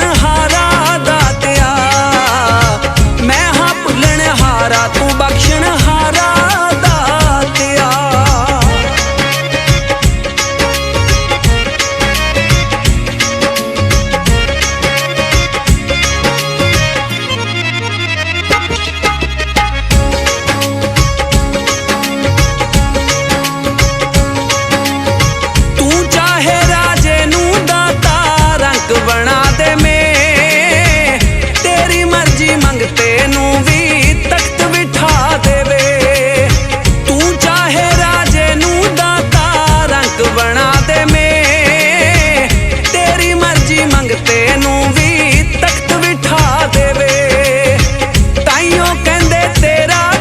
ਹਾਰਾ ਦਾਤਿਆ ਮੈਂ ਹਾਂ ਭੁੱਲਣ ਤੂੰ ਬਖਸ਼ਣ ਕਹਿੰਦੇ ਤੇਰਾ